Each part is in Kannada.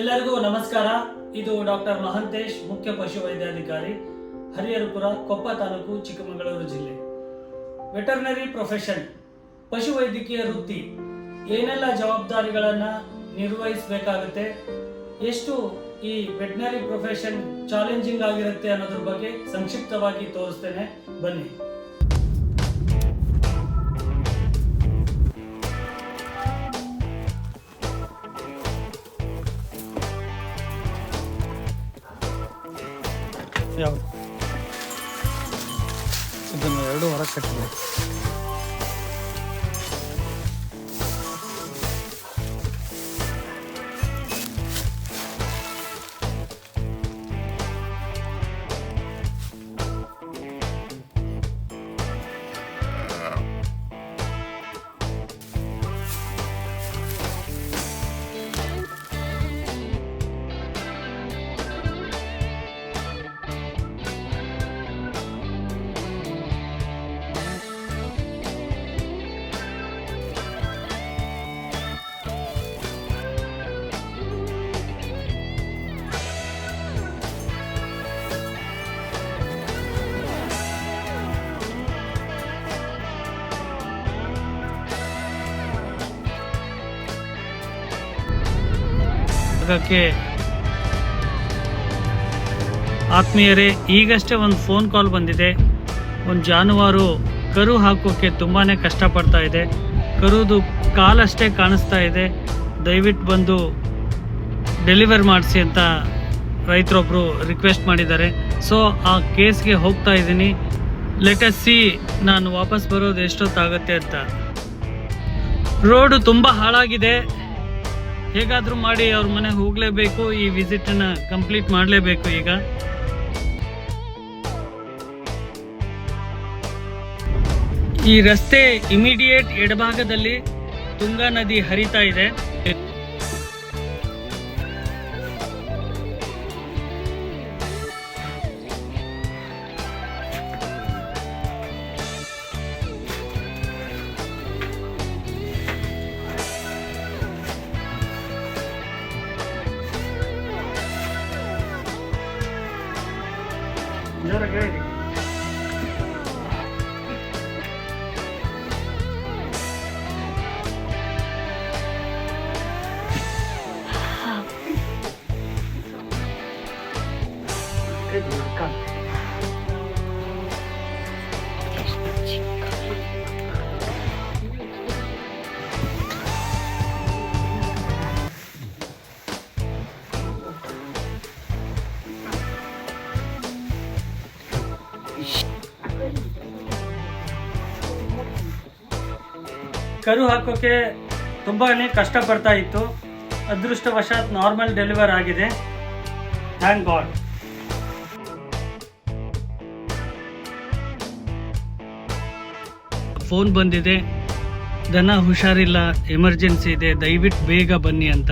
ಎಲ್ಲರಿಗೂ ನಮಸ್ಕಾರ. ಇದು ಡಾಕ್ಟರ್ ಮಹಂತೇಶ್, ಮುಖ್ಯ ಪಶುವೈದ್ಯಾಧಿಕಾರಿ ಹರಿಹರಪುರ, ಕೊಪ್ಪ ತಾಲೂಕು, ಚಿಕ್ಕಮಗಳೂರು ಜಿಲ್ಲೆ. ವೆಟರ್ನರಿ ಪ್ರೊಫೆಷನ್ ಪಶುವೈದ್ಯಕೀಯ ವೃತ್ತಿ, ಏನೆಲ್ಲ ಜವಾಬ್ದಾರಿಗಳನ್ನು ನಿರ್ವಹಿಸಬೇಕಾಗುತ್ತೆ, ಎಷ್ಟು ಈ ವೆಟರ್ನರಿ ಪ್ರೊಫೆಷನ್ ಚಾಲೆಂಜಿಂಗ್ ಆಗಿರುತ್ತೆ ಅನ್ನೋದ್ರ ಬಗ್ಗೆ ಸಂಕ್ಷಿಪ್ತವಾಗಿ ತೋರಿಸ್ತೇನೆ. ಬನ್ನಿ. ಯಾವುದು? ಇದನ್ನು ಎರಡು ಹೊರಗೆ ಕಟ್ಟಿದೆ. ಅದಕ್ಕೆ ಆತ್ಮೀಯರೇ, ಈಗಷ್ಟೇ ಒಂದು ಫೋನ್ ಕಾಲ್ ಬಂದಿದೆ. ಒಂದು ಜಾನುವಾರು ಕರು ಹಾಕೋಕ್ಕೆ ತುಂಬಾ ಕಷ್ಟಪಡ್ತಾ ಇದೆ. ಕರುದು ಕಾಲಷ್ಟೇ ಕಾಣಿಸ್ತಾ ಇದೆ. ದಯವಿಟ್ಟು ಬಂದು ಡೆಲಿವರ್ ಮಾಡಿಸಿ ಅಂತ ರೈತರೊಬ್ಬರು ರಿಕ್ವೆಸ್ಟ್ ಮಾಡಿದ್ದಾರೆ. ಸೊ ಆ ಕೇಸ್ಗೆ ಹೋಗ್ತಾ ಇದ್ದೀನಿ. ಲೆಟಸ್ ಸಿ ನಾನು ವಾಪಸ್ ಬರೋದು ಎಷ್ಟೊತ್ತಾಗುತ್ತೆ ಅಂತ. ರೋಡು ತುಂಬ ಹಾಳಾಗಿದೆ. ಹೇಗಾದರೂ ಮಾಡಿ ಅವ್ರ ಮನೆಗೆ ಹೋಗಲೇಬೇಕು, ಈ ವಿಸಿಟನ್ನ ಕಂಪ್ಲೀಟ್ ಮಾಡಲೇಬೇಕು ಈಗ. ಈ ರಸ್ತೆ ಇಮಿಡಿಯೇಟ್ ಎಡಭಾಗದಲ್ಲಿ ತುಂಗಾ ನದಿ ಹರಿತಾ ಇದೆ. ಕರು ಹಾಕೋಕೆ ತುಂಬಾ ಕಷ್ಟಪಡ್ತಾ ಇತ್ತು. ಅದೃಷ್ಟವಶಾತ್ ನಾರ್ಮಲ್ ಡೆಲಿವರ್ ಆಗಿದೆ. ಥ್ಯಾಂಕ್ ಗಾಡ್ ಫೋನ್ ಬಂದಿದೆ. ದನ ಹುಷಾರಿಲ್ಲ ಎಮರ್ಜೆನ್ಸಿ ಇದೆ, ದಯವಿಟ್ಟು ಬೇಗ ಬನ್ನಿ ಅಂತ.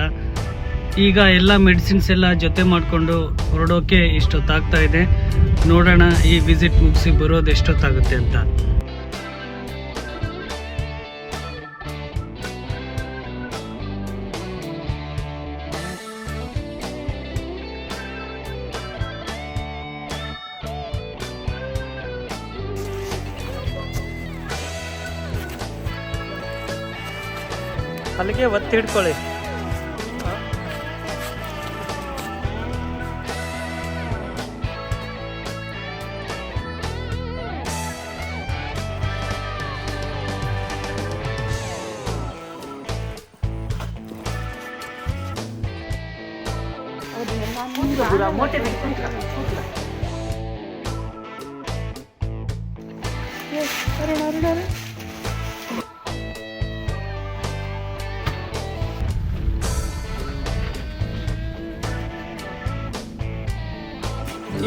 ಈಗ ಎಲ್ಲ ಮೆಡಿಸಿನ್ಸ್ ಎಲ್ಲ ಜೊತೆ ಮಾಡಿಕೊಂಡು ಹೊರಡೋಕೆ ಇಷ್ಟೊತ್ತಾಗ್ತಾ ಇದೆ. ನೋಡೋಣ ಈ ವಿಸಿಟ್ ಮುಗಿಸಿ ಬರೋದು ಎಷ್ಟೊತ್ತಾಗುತ್ತೆ ಅಂತ. ಅಲ್ಲಿಗೆ ಒತ್ತಿ ಹಿಡ್ಕೊಳ್ಳಿ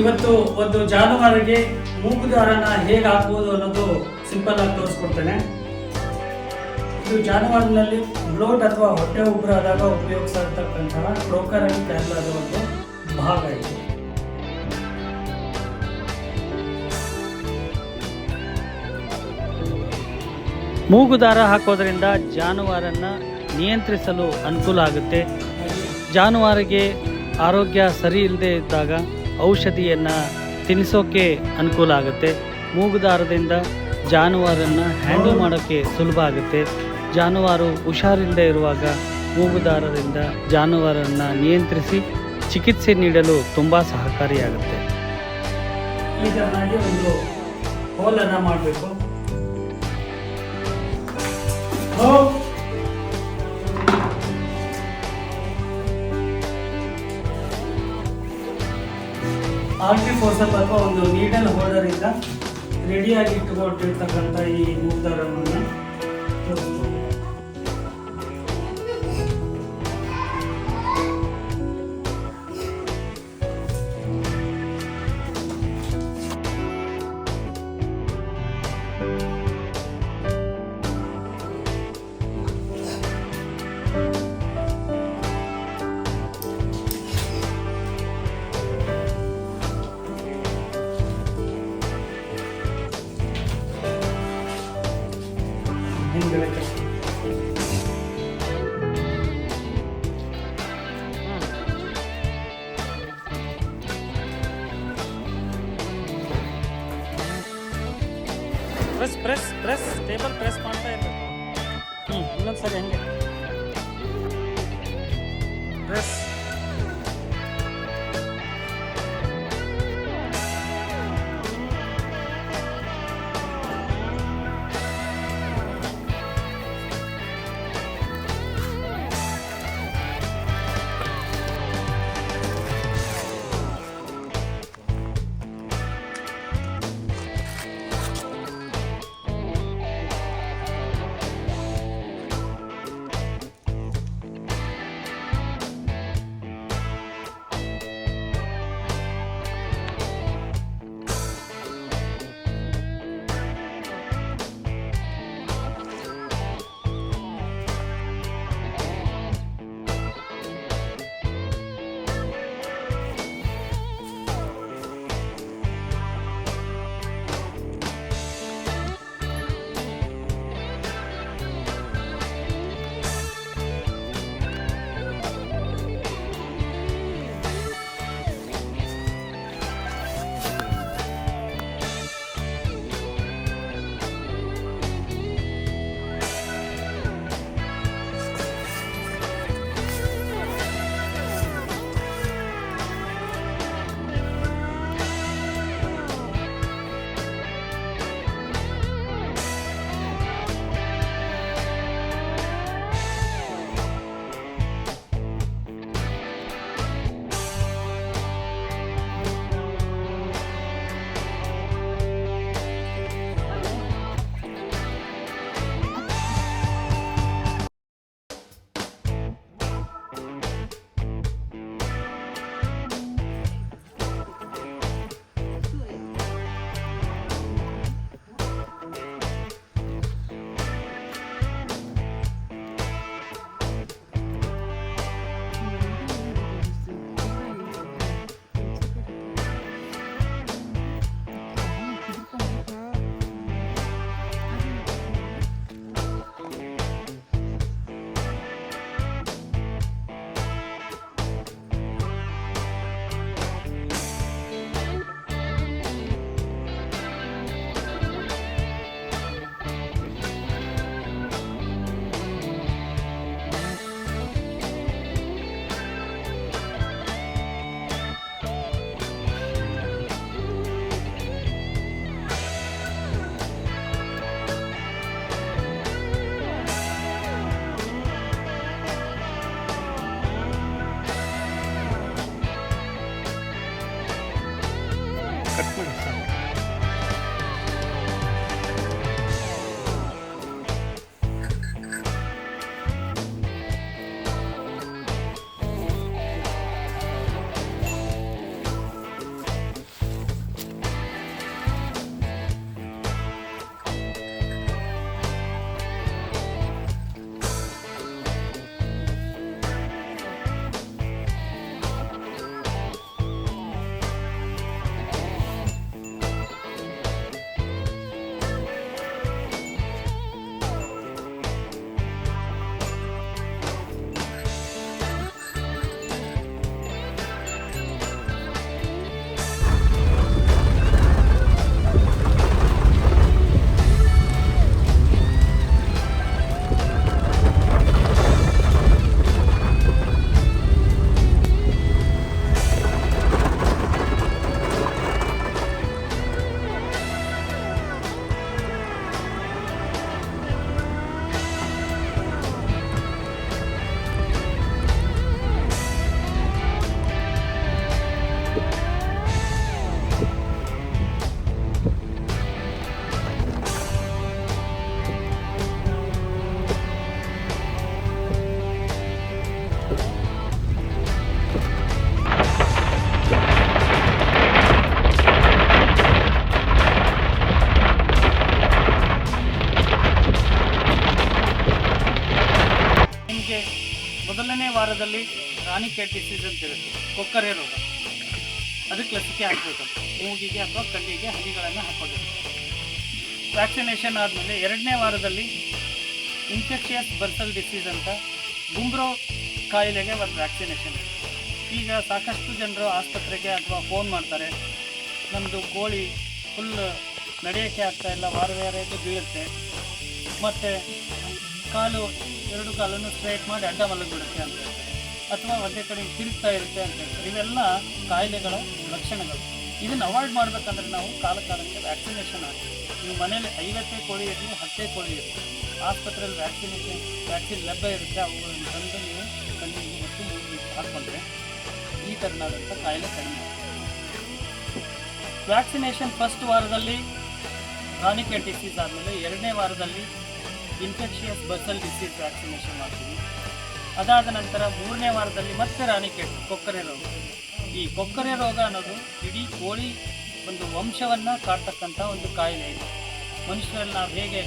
ಇವತ್ತು ಒಂದು ಜಾನುವಾರಿಗೆ ಮೂಗುದಾರನ ಹೇಗೆ ಹಾಕುವುದು ಅನ್ನೋದು ಸಿಂಪಲ್ ಆಗಿ ತೋರಿಸ್ಕೊಡ್ತೇನೆ. ಇದು ಜಾನುವಾರಿನಲ್ಲಿ ಬ್ಲೋಟ್ ಅಥವಾ ಹೊಟ್ಟೆ ಉಬ್ಬರ ಆದಾಗ ಉಪಯೋಗಿಸತಕ್ಕಂತಹ ಬ್ರೋಕರ್ ಒಂದು ಭಾಗ ಇದೆ. ಮೂಗುದಾರ ಹಾಕೋದ್ರಿಂದ ಜಾನುವಾರನ್ನ ನಿಯಂತ್ರಿಸಲು ಅನುಕೂಲ ಆಗುತ್ತೆ. ಜಾನುವಾರಿಗೆ ಆರೋಗ್ಯ ಸರಿ ಇಲ್ಲದೆ ಇದ್ದಾಗ ಔಷಧಿಯನ್ನು ತಿನ್ನಿಸೋಕ್ಕೆ ಅನುಕೂಲ ಆಗುತ್ತೆ. ಮೂಗುದಾರದಿಂದ ಜಾನುವಾರನ್ನು ಹ್ಯಾಂಡಲ್ ಮಾಡೋಕ್ಕೆ ಸುಲಭ ಆಗುತ್ತೆ. ಜಾನುವಾರು ಹುಷಾರಿಲ್ಲದೆ ಇರುವಾಗ ಮೂಗುದಾರದಿಂದ ಜಾನುವಾರನ್ನು ನಿಯಂತ್ರಿಸಿ ಚಿಕಿತ್ಸೆ ನೀಡಲು ತುಂಬ ಸಹಕಾರಿಯಾಗುತ್ತೆ. ಈಗ ನನಗೆ ಒಂದು ಹೋಲನ್ನು ಮಾಡಬೇಕು. ಆರ್ಟಿ ಫೋರ್ಸಪ್ ಅಥವಾ ಒಂದು ನೀಡಲ್ ಹೋಲ್ಡರ್ ಇಂದ ರೆಡಿಯಾಗಿ ಇಟ್ಟುಕೊಂಡಿರ್ತಕ್ಕಂಥ ಈ ಮೂಗ್ದಾರವನ್ನು ಹ್ಞೂ ಇನ್ನೊಂದ್ಸರಿ ಹಂಗೆ ಪ್ರೆಸ್ ಕಟ್ ಮಾಡಿ ರಾಣಿಕೆಟ್ ಡಿಸೀಸ್ ಅಂತ ಇರುತ್ತೆ ಕೊಕ್ಕರೆ ರೋಗ. ಅದಕ್ಕೆ ಲಸಿಕೆ ಹಾಕಬೇಕು. ಮೂಗಿಗೆ ಅಥವಾ ಕಣ್ಣಿಗೆ ಹನಿಗಳನ್ನು ಹಾಕೋಬೇಕು. ವ್ಯಾಕ್ಸಿನೇಷನ್ ಆದಮೇಲೆ ಎರಡನೇ ವಾರದಲ್ಲಿ ಇನ್ಫೆಕ್ಷಿಯಸ್ ಬರ್ಸಲ್ ಡಿಸೀಸ್ ಅಂತ ಗುಂಬ್ರೋ ಕಾಯಿಲೆಗೆ ಒಂದು ವ್ಯಾಕ್ಸಿನೇಷನ್ ಈಗ ಸಾಕಷ್ಟು ಜನರು ಆಸ್ಪತ್ರೆಗೆ ಅಥವಾ ಫೋನ್ ಮಾಡ್ತಾರೆ. ನಮ್ಮದು ಕೋಳಿ ಫುಲ್ ನಡೆಯೋಕ್ಕೆ ಆಗ್ತಾ ಇಲ್ಲ ವಾರ ವಾರಕ್ಕೆ ಬೀಳುತ್ತೆ. ಮತ್ತು ಕಾಲು, ಎರಡು ಕಾಲನ್ನು ಸ್ಟ್ರೈಟ್ ಮಾಡಿ ಅಡ್ಡ ಮಲಗಿಬಿಡುತ್ತೆ ಅಂತ ಅಥವಾ ಒಂದೇ ಕಡೆ ತಿರುಗ್ತಾ ಇರುತ್ತೆ ಅಂತ ಹೇಳ್ತಾರೆ. ಇವೆಲ್ಲ ಕಾಯಿಲೆಗಳ ಲಕ್ಷಣಗಳು. ಇದನ್ನು ಅವಾಯ್ಡ್ ಮಾಡಬೇಕಂದ್ರೆ ನಾವು ಕಾಲ ಕಾಲಕ್ಕೆ ವ್ಯಾಕ್ಸಿನೇಷನ್ ಆಗಬೇಕು ನೀವು ಮನೇಲಿ ಐವತ್ತೇ ಕೋಳಿ ಇರಲಿ ಹತ್ತೇ ಕೋಳಿ ಇರಲಿ ಆಸ್ಪತ್ರೆಯಲ್ಲಿ ವ್ಯಾಕ್ಸಿನೇಷನ್ ವ್ಯಾಕ್ಸಿನ್ ಲಭ್ಯ ಇರುತ್ತೆ, ಅವುಗಳನ್ನು ತಂದು ನೀವು ಕಣ್ಣಿಗೆ ಮತ್ತು ಮೂಗಿಗೆ ಹಾಕ್ಕೊಂಡ್ರೆ ಈ ಥರನಾದಂಥ ಕಾಯಿಲೆ ಕಡಿಮೆ. ವ್ಯಾಕ್ಸಿನೇಷನ್ ಫಸ್ಟ್ ವಾರದಲ್ಲಿ ರಾನಿಕೆಟ್ ಡಿಸೀಸ್ ಆದಮೇಲೆ ಎರಡನೇ ವಾರದಲ್ಲಿ ಇನ್ಫೆಕ್ಷಿಯಸ್ ಬಸಲ್ ಡಿಸೀಸ್ ವ್ಯಾಕ್ಸಿನೇಷನ್ ಮಾಡ್ತೀವಿ. ಅದಾದ ನಂತರ ಮೂರನೇ ವಾರದಲ್ಲಿ ಮತ್ತೆ ರಾನಿಕೆಟ್ ಕೊಕ್ಕರೆ ರೋಗ. ಈ ಕೊಕ್ಕರೆ ರೋಗ ಅನ್ನೋದು ಇಡೀ ಕೋಳಿ ಒಂದು ವಂಶವನ್ನು ಕಾಡ್ತಕ್ಕಂಥ ಒಂದು ಕಾಯಿಲೆ ಇದೆ. ಮನುಷ್ಯರಲ್ಲಿ ನಾವು ಹೇಗೆ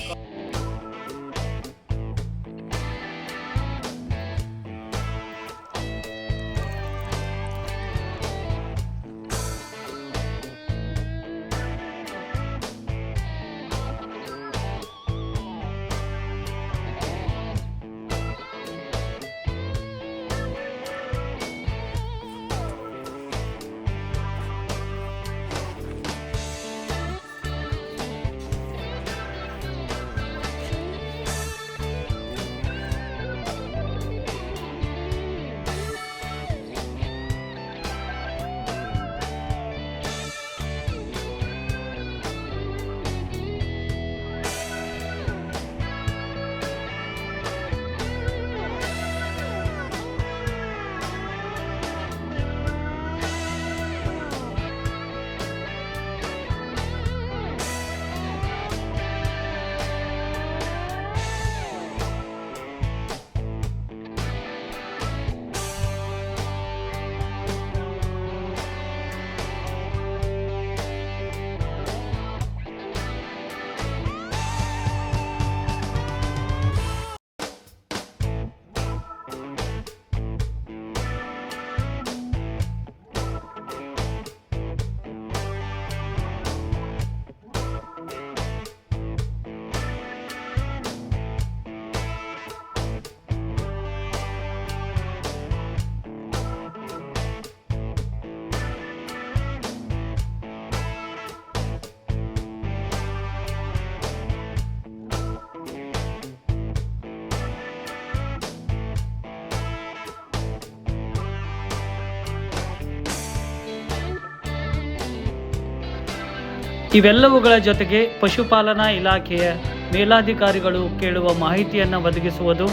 ಇವೆಲ್ಲವುಗಳ ಜೊತೆಗೆ ಪಶುಪಾಲನಾ ಇಲಾಖೆಯ ಮೇಲಾಧಿಕಾರಿಗಳು ಕೇಳುವ ಮಾಹಿತಿಯನ್ನು ಒದಗಿಸುವುದು,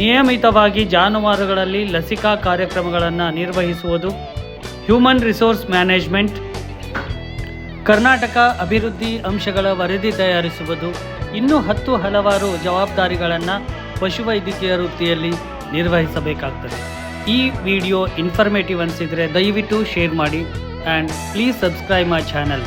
ನಿಯಮಿತವಾಗಿ ಜಾನುವಾರುಗಳಲ್ಲಿ ಲಸಿಕಾ ಕಾರ್ಯಕ್ರಮಗಳನ್ನು ನಿರ್ವಹಿಸುವುದು, ಹ್ಯೂಮನ್ ರಿಸೋರ್ಸ್ ಮ್ಯಾನೇಜ್ಮೆಂಟ್, ಕರ್ನಾಟಕ ಅಭಿವೃದ್ಧಿ ಅಂಶಗಳ ವರದಿ ತಯಾರಿಸುವುದು, ಇನ್ನೂ ಹತ್ತು ಹಲವಾರು ಜವಾಬ್ದಾರಿಗಳನ್ನು ಪಶುವೈದ್ಯಕೀಯ ವೃತ್ತಿಯಲ್ಲಿ ನಿರ್ವಹಿಸಬೇಕಾಗ್ತದೆ. ಈ ವಿಡಿಯೋ ಇನ್ಫಾರ್ಮೇಟಿವ್ ಅನಿಸಿದರೆ ದಯವಿಟ್ಟು ಶೇರ್ ಮಾಡಿ and please subscribe my channel